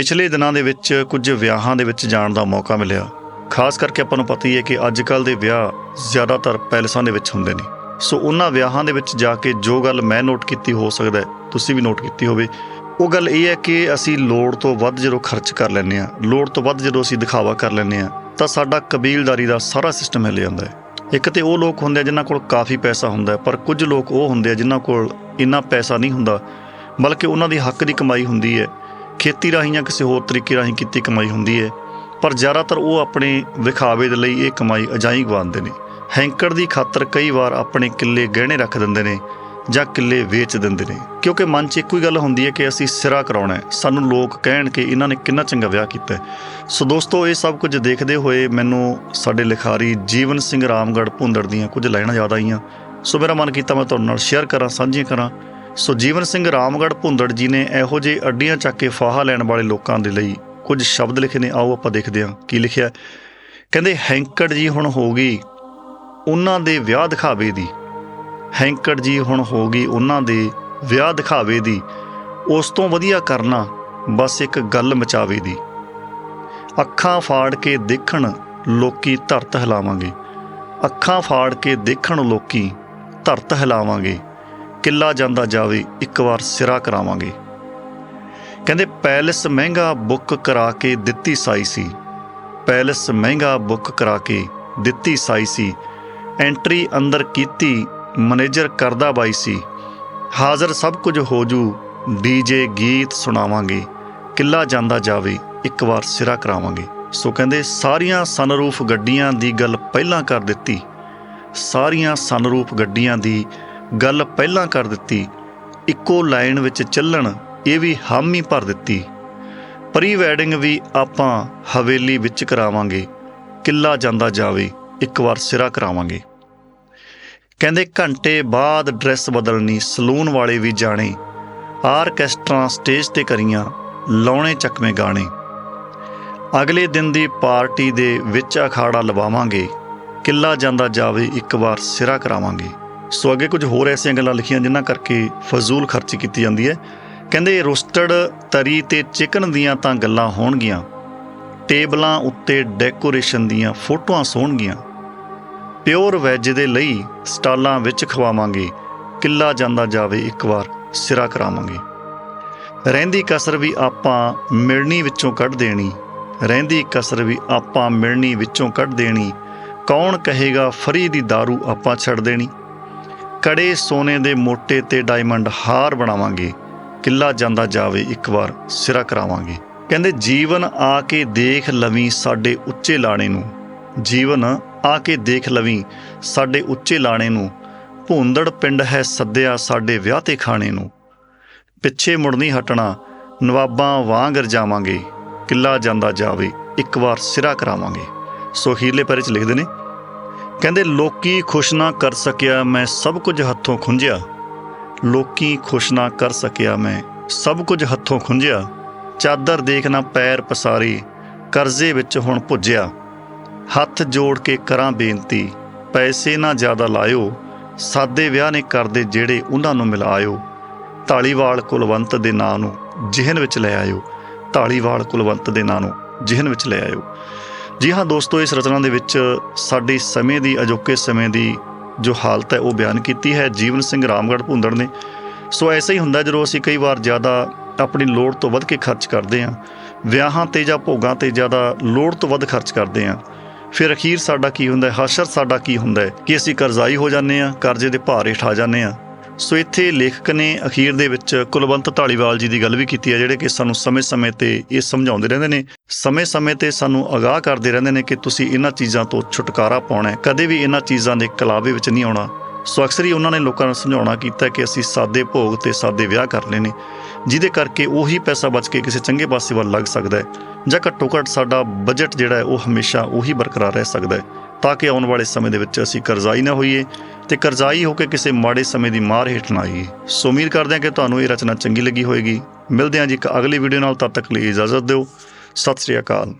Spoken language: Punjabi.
ਪਿਛਲੇ ਦਿਨਾਂ ਦੇ ਵਿੱਚ ਕੁਝ ਵਿਆਹਾਂ ਦੇ ਵਿੱਚ ਜਾਣ ਦਾ ਮੌਕਾ ਮਿਲਿਆ। ਖਾਸ ਕਰਕੇ ਆਪਾਂ ਨੂੰ ਪਤਾ ਹੀ ਹੈ ਕਿ ਅੱਜ ਕੱਲ ਦੇ ਵਿਆਹ ਜ਼ਿਆਦਾਤਰ ਪੈਲਸਾਂ ਦੇ ਵਿੱਚ ਹੁੰਦੇ ਨੇ। ਸੋ ਉਹਨਾਂ ਵਿਆਹਾਂ ਦੇ ਵਿੱਚ ਜਾ ਕੇ ਜੋ ਗੱਲ ਮੈਂ ਨੋਟ ਕੀਤੀ ਹੋ ਸਕਦਾ ਤੁਸੀਂ ਵੀ ਨੋਟ ਕੀਤੀ ਹੋਵੇ। ਉਹ ਗੱਲ ਇਹ ਹੈ ਕਿ ਅਸੀਂ ਲੋੜ ਤੋਂ ਵੱਧ ਜਦੋਂ ਖਰਚ ਕਰ ਲੈਂਦੇ ਆ ਲੋੜ ਤੋਂ ਵੱਧ ਜਦੋਂ ਅਸੀਂ ਦਿਖਾਵਾ ਕਰ ਲੈਂਦੇ ਆ ਤਾਂ ਸਾਡਾ ਕਬੀਲਦਾਰੀ ਦਾ ਸਾਰਾ ਸਿਸਟਮ ਹਿੱਲ ਜਾਂਦਾ ਹੈ। ਇੱਕ ਤੇ ਉਹ ਲੋਕ ਹੁੰਦੇ ਆ ਜਿਨ੍ਹਾਂ ਕੋਲ ਕਾਫੀ ਪੈਸਾ ਹੁੰਦਾ ਪਰ ਕੁਝ ਲੋਕ ਉਹ ਹੁੰਦੇ ਆ ਜਿਨ੍ਹਾਂ ਕੋਲ ਇੰਨਾ ਪੈਸਾ ਨਹੀਂ ਹੁੰਦਾ, ਬਲਕਿ ਉਹਨਾਂ ਦੀ ਹੱਕ ਦੀ ਕਮਾਈ ਹੁੰਦੀ ਹੈ। ਖੇਤੀ ਰਾਹੀਂ ਜਾਂ ਕਿਸੇ ਹੋਰ ਤਰੀਕੇ ਰਾਹੀਂ ਕੀਤੀ ਕਮਾਈ ਹੁੰਦੀ ਹੈ, ਪਰ ਜ਼ਿਆਦਾਤਰ ਉਹ ਆਪਣੇ ਵਿਖਾਵੇ ਦੇ ਲਈ ਇਹ ਕਮਾਈ ਅਜਾਈ ਗਵਾਉਂਦੇ ਨੇ। ਹੈਂਕੜ ਦੀ ਖਾਤਰ ਕਈ ਵਾਰ ਆਪਣੇ ਕਿੱਲੇ ਗਹਿਣੇ ਰੱਖ ਦਿੰਦੇ ਨੇ ਜਾਂ ਕਿੱਲੇ ਵੇਚ ਦਿੰਦੇ ਨੇ। ਕਿਉਂਕਿ ਮਨ 'ਚ ਇੱਕੋ ਹੀ ਗੱਲ ਹੁੰਦੀ ਹੈ ਕਿ ਅਸੀਂ ਸਿਰਾ ਕਰਾਉਣਾ ਹੈ। ਸਾਨੂੰ ਲੋਕ ਕਹਿਣ ਕਿ ਇਹਨਾਂ ਨੇ ਕਿੰਨਾ ਚੰਗਾ ਵਿਆਹ ਕੀਤਾ ਸੋ ਦੋਸਤੋ, ਇਹ ਸਭ ਕੁਝ ਦੇਖਦੇ ਹੋਏ ਮੈਨੂੰ ਸਾਡੇ ਲਿਖਾਰੀ ਜੀਵਨ ਸਿੰਘ ਰਾਮਗੜ੍ਹ ਭੁੰਦੜ ਦੀਆਂ ਕੁਝ ਲਾਈਨਾਂ ਯਾਦ ਆਈਆਂ। ਸੋ ਮੇਰਾ ਮਨ ਕੀਤਾ ਮੈਂ ਤੁਹਾਡੇ ਨਾਲ ਸ਼ੇਅਰ ਕਰਾਂ, ਸਾਂਝੀਆਂ ਕਰਾਂ। ਸੋ ਜੀਵਨ ਸਿੰਘ ਰਾਮਗੜ੍ਹ ਭੁੰਦੜ ਜੀ ਨੇ ਇਹੋ ਜਿਹੇ ਅੱਡੀਆਂ ਚੱਕ ਕੇ ਫਾਹਾ ਲੈਣ ਵਾਲੇ ਲੋਕਾਂ ਦੇ ਲਈ ਕੁਝ ਸ਼ਬਦ ਲਿਖੇ ਨੇ। ਆਓ ਆਪਾਂ ਦੇਖਦੇ ਹਾਂ ਕੀ ਲਿਖਿਆ ਕਹਿੰਦੇ, ਹੈਂਕੜ ਜੀ ਹੁਣ ਹੋ ਗਈ ਉਹਨਾਂ ਦੇ ਵਿਆਹ ਦਿਖਾਵੇ ਦੀ। ਹੈਂਕੜ ਜੀ ਹੁਣ ਹੋ ਗਈ ਉਹਨਾਂ ਦੇ ਵਿਆਹ ਦਿਖਾਵੇ ਦੀ। ਉਸ ਤੋਂ ਵਧੀਆ ਕਰਨਾ ਬਸ ਇੱਕ ਗੱਲ ਮਚਾਵੇ ਦੀ। ਅੱਖਾਂ ਫਾੜ ਕੇ ਦੇਖਣ ਲੋਕੀ ਧਰਤ ਹਿਲਾਵਾਂਗੇ। ਅੱਖਾਂ ਫਾੜ ਕੇ ਦੇਖਣ ਲੋਕੀ ਧਰਤ ਹਿਲਾਵਾਂਗੇ। ਕਿੱਲਾ ਜਾਂਦਾ ਜਾਵੇ, ਇੱਕ ਵਾਰ ਸਿਰਾ ਕਰਾਵਾਂਗੇ। ਕਹਿੰਦੇ, ਪੈਲਸ ਮਹਿੰਗਾ ਬੁੱਕ ਕਰਾ ਕੇ ਦਿੱਤੀ ਸਾਈ ਸੀ। ਪੈਲਸ ਮਹਿੰਗਾ ਬੁੱਕ ਕਰਾ ਕੇ ਦਿੱਤੀ ਸਾਈ ਸੀ। ਐਂਟਰੀ ਅੰਦਰ ਕੀਤੀ, ਮੈਨੇਜਰ ਕਰਦਾ ਬਾਈ ਸੀ। ਹਾਜ਼ਰ ਸਭ ਕੁਝ ਹੋ ਜੂ, ਡੀਜੇ ਗੀਤ ਸੁਣਾਵਾਂਗੇ। ਕਿੱਲਾ ਜਾਂਦਾ ਜਾਵੇ, ਇੱਕ ਵਾਰ ਸਿਰਾ ਕਰਾਵਾਂਗੇ। ਸੋ ਕਹਿੰਦੇ, ਸਾਰੀਆਂ ਸਨਰੂਫ ਗੱਡੀਆਂ ਦੀ ਗੱਲ ਪਹਿਲਾਂ ਕਰ ਦਿੱਤੀ। ਸਾਰੀਆਂ ਸਨਰੂਫ ਗੱਡੀਆਂ ਦੀ ਗੱਲ ਪਹਿਲਾਂ ਕਰ ਦਿੱਤੀ। ਇੱਕੋ ਲਾਈਨ ਵਿੱਚ ਚੱਲਣ, ਇਹ ਵੀ ਹਾਮੀ ਭਰ ਦਿੱਤੀ। ਪ੍ਰੀ ਵੈਡਿੰਗ ਵੀ ਆਪਾਂ ਹਵੇਲੀ ਵਿੱਚ ਕਰਾਵਾਂਗੇ। ਕਿੱਲਾ ਜਾਂਦਾ ਜਾਵੇ, ਇੱਕ ਵਾਰ ਸਿਰਾ ਕਰਾਵਾਂਗੇ। ਕਹਿੰਦੇ ਘੰਟੇ ਬਾਅਦ ਡਰੈਸ ਬਦਲਣੀ, ਸਲੂਨ ਵਾਲੇ ਵੀ ਜਾਣੇ। ਆਰਕੈਸਟਰਾ ਸਟੇਜ ਤੇ ਕਰੀਆਂ ਲਾਉਣੇ ਚੱਕਵੇਂ ਗਾਣੇ। ਅਗਲੇ ਦਿਨ ਦੀ ਪਾਰਟੀ ਦੇ ਵਿੱਚ ਅਖਾੜਾ ਲਵਾਵਾਂਗੇ। ਕਿੱਲਾ ਜਾਂਦਾ ਜਾਵੇ, ਇੱਕ ਵਾਰ ਸਿਰਾ ਕਰਾਵਾਂਗੇ। ਸੋ ਅੱਗੇ ਕੁਝ ਹੋਰ ਐਸੀਆਂ ਗੱਲਾਂ ਲਿਖੀਆਂ ਜਿਨ੍ਹਾਂ ਕਰਕੇ ਫਜ਼ੂਲ ਖਰਚੀ ਕੀਤੀ ਜਾਂਦੀ ਹੈ। ਕਹਿੰਦੇ ਰੋਸਟਡ ਤਰੀ ਤੇ ਚਿਕਨ ਦੀਆਂ ਤਾਂ ਗੱਲਾਂ ਹੋਣਗੀਆਂ। ਟੇਬਲਾਂ ਉੱਤੇ ਡੈਕੋਰੇਸ਼ਨ ਦੀਆਂ ਫੋਟੋਆਂ ਸੋਹਣਗੀਆਂ ਪਿਓਰ ਵੈਜ ਦੇ ਲਈ ਸਟਾਲਾਂ ਵਿੱਚ ਖਵਾਵਾਂਗੇ। ਕਿੱਲਾ ਜਾਂਦਾ ਜਾਵੇ ਇੱਕ ਵਾਰ, ਸਿਰਾ ਕਰਾਵਾਂਗੇ। ਰਹਿੰਦੀ ਕਸਰ ਵੀ ਆਪਾਂ ਮਿਲਣੀ ਵਿੱਚੋਂ ਕੱਢ ਦੇਣੀ। ਰਹਿੰਦੀ ਕਸਰ ਵੀ ਆਪਾਂ ਮਿਲਣੀ ਵਿੱਚੋਂ ਕੱਢ ਦੇਣੀ। ਕੌਣ ਕਹੇਗਾ ਫਰੀ ਦੀ दारू ਆਪਾਂ ਛੱਡ ਦੇਣੀ। ਕੜੇ ਸੋਨੇ ਦੇ ਮੋਟੇ ਤੇ ਡਾਇਮੰਡ ਹਾਰ ਬਣਾਵਾਂਗੇ। ਕਿੱਲਾ ਜਾਂਦਾ ਜਾਵੇ, ਇੱਕ ਵਾਰ ਸਿਰਾ ਕਰਾਵਾਂਗੇ। ਕਹਿੰਦੇ, ਜੀਵਨ ਆ ਕੇ ਦੇਖ ਲਵੀਂ ਸਾਡੇ ਉੱਚੇ ਲਾਣੇ ਨੂੰ। ਜੀਵਨ ਆ ਕੇ ਦੇਖ ਲਵੀਂ ਸਾਡੇ ਉੱਚੇ ਲਾਣੇ ਨੂੰ। ਭੂੰਦੜ ਪਿੰਡ ਹੈ ਸੱਦਿਆ ਸਾਡੇ ਵਿਆਹ ਤੇ ਖਾਣੇ ਨੂੰ। ਪਿੱਛੇ ਮੁੜ ਨਹੀਂ ਹਟਣਾ, ਨਵਾਬਾਂ ਵਾਂਗ ਰਜਾਵਾਂਗੇ ਕਿੱਲਾ ਜਾਂਦਾ ਜਾਵੇ, ਇੱਕ ਵਾਰ ਸਿਰਾ ਕਰਾਵਾਂਗੇ। ਸੋ ਹੀਰਲੇ ਪੈਰੇ ਚ ਲਿਖਦੇ ਨੇ ਕਹਿੰਦੇ, ਲੋਕੀ ਖੁਸ਼ ਨਾ ਕਰ ਸਕਿਆ ਮੈਂ ਸਭ ਕੁਝ ਹੱਥੋਂ ਖੁੰਝਿਆ। ਲੋਕੀ ਖੁਸ਼ ਨਾ ਕਰ ਸਕਿਆ ਮੈਂ ਸਭ ਕੁਝ ਹੱਥੋਂ ਖੁੰਝਿਆ। ਚਾਦਰ ਦੇਖ ਨਾ ਪੈਰ ਪਸਾਰੀ, ਕਰਜ਼ੇ ਵਿੱਚ ਹੁਣ ਭੁੱਜਿਆ। ਹੱਥ ਜੋੜ ਕੇ ਕਰਾਂ ਬੇਨਤੀ, ਪੈਸੇ ਨਾ ਜ਼ਿਆਦਾ ਲਾਇਓ। ਸਾਦੇ ਵਿਆਹ ਨੇ ਕਰਦੇ ਜਿਹੜੇ ਉਹਨਾਂ ਨੂੰ ਮਿਲਾਇਓ। ਢਾਲੀਵਾਲ ਕੁਲਵੰਤ ਦੇ ਨਾਂ ਨੂੰ ਜਿਹਨ ਵਿੱਚ ਲੈ ਆਇਓ। ਢਾਲੀਵਾਲ ਕੁਲਵੰਤ ਦੇ ਨਾਂ ਨੂੰ ਜਿਹਨ ਵਿੱਚ ਲੈ ਆਇਓ। ਜੀ ਹਾਂ ਦੋਸਤੋ, ਇਸ ਰਚਨਾ ਦੇ ਵਿੱਚ ਸਾਡੇ ਸਮੇਂ ਦੀ, ਅਜੋਕੇ ਸਮੇਂ ਦੀ ਜੋ ਹਾਲਤ ਹੈ, ਉਹ ਬਿਆਨ ਕੀਤੀ ਹੈ। ਜੀਵਨ ਸਿੰਘ ਰਾਮਗੜ੍ਹ ਭੁੰਦੜ ਨੇ। ਸੋ ਐਸਾ ਹੀ ਹੁੰਦਾ ਜਦੋਂ ਅਸੀਂ ਕਈ ਵਾਰ ਜ਼ਿਆਦਾ ਆਪਣੀ ਲੋੜ ਤੋਂ ਵੱਧ ਕੇ ਖਰਚ ਕਰਦੇ ਹਾਂ। ਵਿਆਹਾਂ ਤੇ ਜਾਂ ਭੋਗਾਂ ਤੇ ਜ਼ਿਆਦਾ ਲੋੜ ਤੋਂ ਵੱਧ ਖਰਚ ਕਰਦੇ ਹਾਂ। ਫਿਰ ਅਖੀਰ ਸਾਡਾ ਕੀ ਹੁੰਦਾ ਹੈ? ਹਸ਼ਰ ਸਾਡਾ ਕੀ ਹੁੰਦਾ ਹੈ? ਕਿ ਅਸੀਂ ਕਰਜ਼ਾਈ ਹੋ ਜਾਂਦੇ ਹਾਂ, ਕਰਜ਼ੇ ਦੇ ਭਾਰ ਹੇਠ ਆ ਜਾਂਦੇ ਹਾਂ। ਸੋ ਇੱਥੇ ਲੇਖਕ ਨੇ ਅਖੀਰ ਦੇ ਵਿੱਚ ਕੁਲਵੰਤ ਢਾਲੀਵਾਲ ਜੀ ਦੀ ਗੱਲ ਵੀ ਕੀਤੀ ਹੈ, ਜਿਹੜੇ ਕਿ ਸਾਨੂੰ ਸਮੇਂ-ਸਮੇਂ ਤੇ ਇਹ ਸਮਝਾਉਂਦੇ ਰਹਿੰਦੇ ਨੇ। ਸਮੇਂ-ਸਮੇਂ ਤੇ ਸਾਨੂੰ ਅਗਾਹ ਕਰਦੇ ਰਹਿੰਦੇ ਨੇ ਕਿ ਤੁਸੀਂ ਇਹਨਾਂ ਚੀਜ਼ਾਂ ਤੋਂ ਛੁਟਕਾਰਾ ਪਾਉਣਾ ਹੈ। ਕਦੇ ਵੀ ਇਹਨਾਂ ਚੀਜ਼ਾਂ ਦੇ ਕਲਾਵੇ ਵਿੱਚ ਨਹੀਂ ਆਉਣਾ। ਸੋ ਅਕਸਰ ਹੀ ਉਹਨਾਂ ਨੇ ਲੋਕਾਂ ਨੂੰ ਸਮਝਾਉਣਾ ਕੀਤਾ ਕਿ ਅਸੀਂ ਸਾਦੇ ਭੋਗ ਤੇ ਸਾਦੇ ਵਿਆਹ ਕਰ ਲੈਣੇ ਜਿਹਦੇ ਕਰਕੇ ਉਹੀ ਪੈਸਾ ਬਚ ਕੇ ਕਿਸੇ ਚੰਗੇ ਪਾਸੇ ਵੱਲ ਲੱਗ ਸਕਦਾ ਹੈ ਜਾਂ ਘੱਟੋ ਘੱਟ ਸਾਡਾ ਬਜਟ ਜਿਹੜਾ ਹੈ, ਉਹ ਹਮੇਸ਼ਾ ਉਹੀ ਬਰਕਰਾਰ ਰਹਿ ਸਕਦਾ ਹੈ। ਤਾਂ ਕਿ ਆਉਣ ਵਾਲੇ ਸਮੇਂ ਦੇ ਵਿੱਚ ਅਸੀਂ ਕਰਜ਼ਾਈ ਨਾ ਹੋਈਏ ਤੇ ਕਰਜ਼ਾਈ ਹੋ ਕੇ ਕਿਸੇ ਮਾੜੇ ਸਮੇਂ ਦੀ ਮਾਰ ਹੇਠ ਨਾ ਆਈਏ। ਸੋ ਉਮੀਦ ਕਰਦੇ ਹਾਂ ਕਿ ਤੁਹਾਨੂੰ ਇਹ ਰਚਨਾ ਚੰਗੀ ਲੱਗੀ ਹੋਵੇਗੀ। ਮਿਲਦੇ ਹਾਂ ਜੀ ਇੱਕ ਅਗਲੀ ਵੀਡੀਓ ਨਾਲ, ਤਦ ਤੱਕ ਲਈ ਇਜਾਜ਼ਤ ਦਿਓ। ਸਤਿ ਸ੍ਰੀ ਅਕਾਲ।